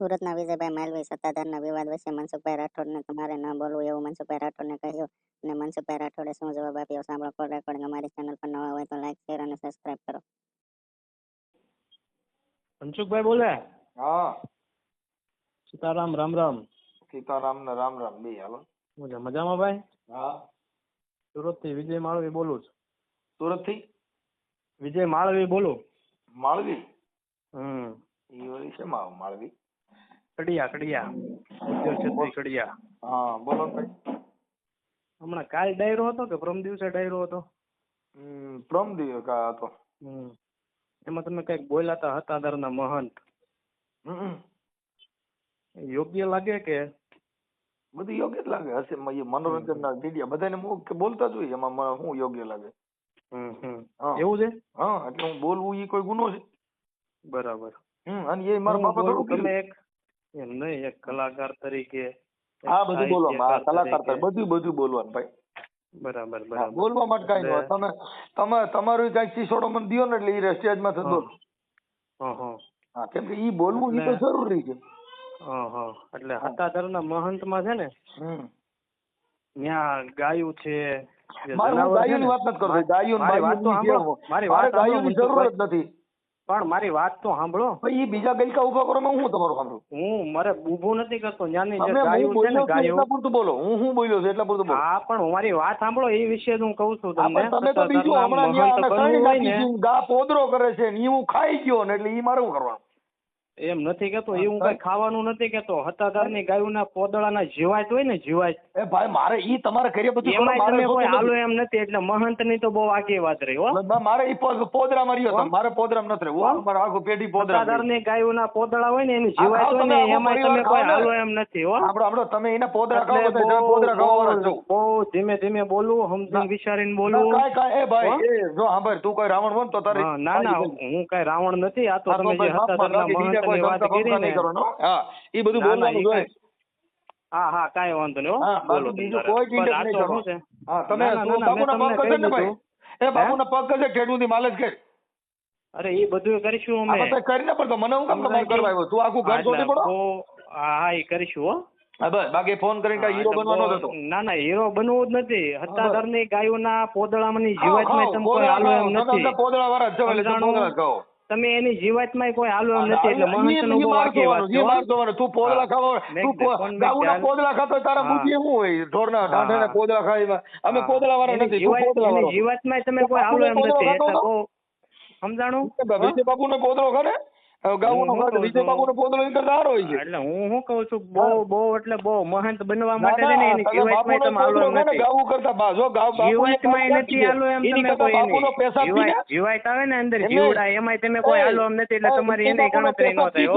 સુરતના વિજયભાઈ માલવી સત્તાધારના વિવાદ વચ્ચે મનસુખભાઈ રાઠોડને તમારે ન બોલવું એવું મનસુખભાઈ રાઠોડને કહ્યું અને મનસુખભાઈ રાઠોડે શું જવાબ આપ્યો સાંભળો કોલ રેકોર્ડિંગ અમારી ચેનલ પર નવા હોય તો લાઈક શેર અને સબસ્ક્રાઇબ કરો. મનસુખભાઈ બોલે? હા. સીતારામ રામ રામ. સીતારામ ને રામ રામ. બે હાલો. મજા મજામાં ભાઈ? હા. સુરતથી વિજય માળવી બોલું છું. સુરતથી વિજય માળવી બોલું. માળવી હમ. ઈ વળી છે માળવી કડિયા કડિયા. ઉદ્યોગ કડિયા. હા બોલો ભાઈ. હમણાં કાલ ડાયરો હતો કે પ્રમ દિવસે ડાયરો હતો? પ્રમ દિવસે કા હતો. એમાં તમે કંઈક બોલાતા હતા હતાદરના મહંત? યોગ્ય લાગે કે? બધું યોગ્ય જ લાગે હશે મનોરંજન ના મીડિયા બધાને હું કે બોલતા જ હોય એમાં હું યોગ્ય લાગે. એવું છે? હા એટલે હું બોલવું એ કોઈ ગુનો છે. બરાબર. હમ અને એ મારા બાપા થોડું તમે એક એમ નહીં એક કલાકાર તરીકે હા બધું બોલવામાં કલાકાર તરીકે. બધું બધું બોલવાનું ભાઈ. બરાબર બરાબર. બોલવા માટે કઈ ન તમે તમે તમારું કઈ ચીસોડો મને દિયો ને એટલે એ સ્ટેજમાં થતો હં. કેમ કે ઈ બોલવું ઈ તો જરૂરી છે. એટલે હં. એટલે હતાદરના મહંતમાં છે ને ત્યાં ગાયું છે જે ગાયું ની વાત નથી કરતો ગાયું મારી વાત તો સાંભળો મારી વાત ગાયું ની જરૂર જ નથી. પણ મારી વાત તો સાંભળો. એ બીજા ગલકા ઊભા કરો હું તમારું સાંભળું? હું મારે ઊભું નથી કરતો ત્યાંની જે તમે છે ને ગાયો. એટલા પૂરતું બોલો. હું હું બોલ્યો છું એટલા પૂરતું બોલો. હા પણ મારી વાત સાંભળો એ વિશે હું કહું છું તમને. તમે તો બીજું હમણાં ગા પોદરો કરે છે ને હું ખાઈ ગયો ને એટલે એ મારું કરવાનું? એમ નથી કેતો એ હું કઈ ખાવાનું નથી કેતો. હતાધારની ગાયોના પોદળાના જીવાત હોય ને જીવાત. એ ભાઈ મારે ઈ તમારે કરીએ બધું એમાં તમે કોઈ હાલો એમ નથી એટલે મહંતની તો બહુ આગી વાત રહી હો. ના, મારે ઈ પોદરા રહ્યો મારે પોદરા નથી રહ્યો મારે આખું પેઢી પોદરામાં ની ગાયું ના પોદળા હોય ને એની જીવાત હોય ને એમાં તમે કોઈ હાલો એમ નથી હો. આપણો આપણો તમે એને પોદરા ખાવ પોદરા ખાવા બહુ ધીમે ધીમે બોલવું સમજીને ના. વિચારીને બોલું બોલવું. કાંઈ કાંઈ, એ ભાઈ, જો સાંભળ, તું કોઈ રાવણ બન તો તારે ના ના હું કઈ રાવણ નથી આ તો તમે જે ભાઈ માફમાં હતાધારના બાકી બીજા કોઈ મહંતની વાત કરી ને હા ઈ બધું ના, ના, બોલવાનું જોઈએ. હા હા કાંઈ વાંધો નહીં હા, બોલો બીજું કોઈ પણ નહીં કરો. હા તમે ના, ના, તું ના, મેં બાપુના પગ કહી ને ભાઈ? એ બાપુના પગ કસે ઠેઠુંથી માલિશ કર અરે એ બધું કરીશું અમે. કરીને પણ મને હું કામ તમારે કરવા આવ્યો? તું આખું ઘર હા, પડો. હા એ કરીશું હો. હા બસ બાકી ફોન કરીને કઈ હીરો બનવાનો હતો ના ના હીરો બનવું જ નથી. બસ. હત્તાધરની ગાયોના પોદળામાંની ખાઓ, જીવાતમાં ખાઓ, તમે કોઈ હાલો એમ નથી. પોદળા વાળા જ છો, એટલે પોદળા ખાઓ. તમે એની જીવાતમાં કોઈ હાલો એમ નથી એટલે મહંતનો બહુ માર વાત છે માર જોવાનું. તું પોદળા. ખાવા તું ગાઉના. પોદળા ખાતો તારા. બુદ્ધિ શું હોય ઢોરના ઢાંઢાના. પોદળા ખાય અમે. પોદળા વાળા નથી તું પોદળા વાળો. જીવાતમાં તમે કોઈ હાલો એમ નથી એટલે? બહુ સમજાણું બાબુને પોદળો ખરે હું એટલે શું કઉ છું? બહુ બહુ એટલે બહુ મહંત બનવા માટે. જીવાત આવે ને અંદર જીવડા એમાં તમે કોઈ હાલો એમ નથી એટલે તમારી એને ગણતરી ન થાય